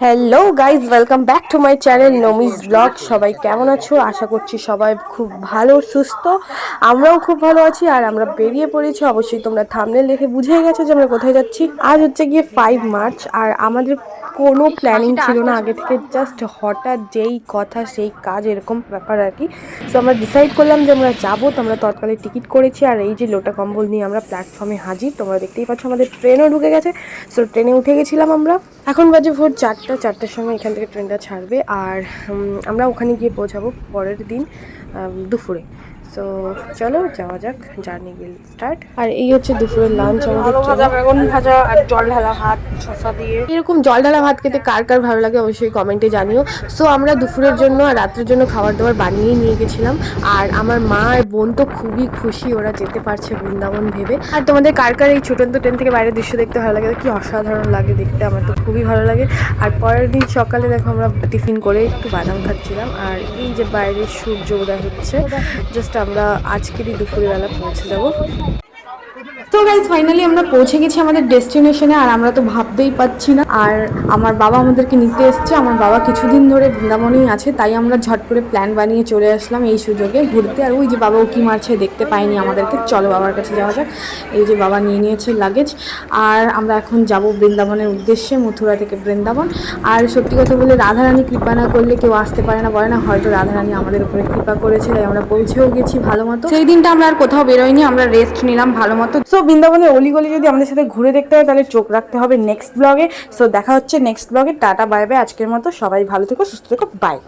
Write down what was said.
Hello guys welcome back to my channel Nomi's blog সবাই কেমন আছো? আশা করছি সবাই খুব ভালো, সুস্থ। আমরাও খুব ভালো আছি, আর আমরা বেরিয়ে পড়েছি। অবশ্যই তোমরা থামনেল দেখে বুঝেই গেছো যে আমরা কোথায় যাচ্ছি। আজ হচ্ছে গিয়ে ফাইভ মার্চ আর আমাদের কোনো প্ল্যানিং ছিল না। আগে থেকে জাস্ট হঠাৎ যেই কথা, সেই কাজ, এরকম ব্যাপার আর কি। সো আমরা ডিসাইড করলাম যে আমরা যাব। তো আমরা তৎকালে টিকিট করেছি, আর এই যে লোটা কম্বল নিয়ে আমরা প্ল্যাটফর্মে হাজির, তোমরা দেখতেই পাচ্ছ আমাদের ট্রেনও ঢুকে গেছে। সো ট্রেনে উঠে গেছিলাম আমরা। এখন বাজে ভোর চারটা, চারটার সময় এখান থেকে ট্রেনটা ছাড়বে। আর আমরা ওখানে গিয়ে পৌঁছাবো পরের দিন দুপুরে। সো চলো যাওয়া যাক জার্নি গিল স্টার্ট আর এই হচ্ছে দুপুরের লাঞ্চ আমাদের ভাজা বেগুন ভাজা আর জল ঢালা ভাত শসা দিয়ে। এরকম জল ঢালা ভাত খেতে কার কার ভালো লাগে অবশ্যই কমেন্টে জানিও। সো আমরা দুপুরের জন্য আর রাত্রের জন্য খাবার দাবার বানিয়ে নিয়ে গেছিলাম। আর আমার মা আর বোন তো খুবই খুশি ওরা যেতে পারছে বৃন্দাবন ভেবে। আর তোমাদের কার কার এই ছোটন্ত ট্রেন থেকে বাইরের দৃশ্য দেখতে ভালো লাগে? কি অসাধারণ লাগে দেখতে আমার তো খুবই ভালো লাগে। আর পরের দিন সকালে দেখো আমরা টিফিন করে একটু বাদাম খাচ্ছিলাম। আর এই যে বাইরে সূর্য উদয় হচ্ছে জাস্ট আমরা আজকেরই দুপুরবেলা পৌঁছে যাব। তো গাইজ ফাইনালি আমরা পৌঁছে গেছি আমাদের ডেস্টিনেশনে আর আমরা তো ভাবতেই পাচ্ছি না। আর আমার বাবা আমাদেরকে নিতে এসছে। আমার বাবা কিছুদিন ধরে বৃন্দাবনেই আছে, তাই আমরা ঝট করে প্ল্যান বানিয়ে চলে আসলাম এই সুযোগে ঘুরতে। আর ওই যে বাবা উকি মারছে দেখতে পাইনি আমাদেরকে। চলো বাবার কাছে যাওয়া যাক। এই যে বাবা নিয়ে নিয়েছে লাগেজ আর আমরা এখন যাব বৃন্দাবনের উদ্দেশ্যে মথুরা থেকে বৃন্দাবন। আর সত্যি কথা বলে রাধারানী কৃপা না করলে কেউ আসতে পারে না, বলে না। হয়তো রাধারানী আমাদের উপরে কৃপা করেছে, তাই আমরা পৌঁছেও গেছি ভালো মতো। সেই দিনটা আমরা আর কোথাও বেরোয়নি আমরা রেস্ট নিলাম ভালো মতো। সো বৃন্দাবনের অলিগলি যদি আমাদের সাথে ঘুরে দেখতে হয়, তাহলে চোখ রাখতে হবে নেক্সট ব্লগে সো দেখা হচ্ছে নেক্সট ব্লগে টাটা বাই বাই আজকের মতো সবাই ভালো থেকো, সুস্থ থেকো বাই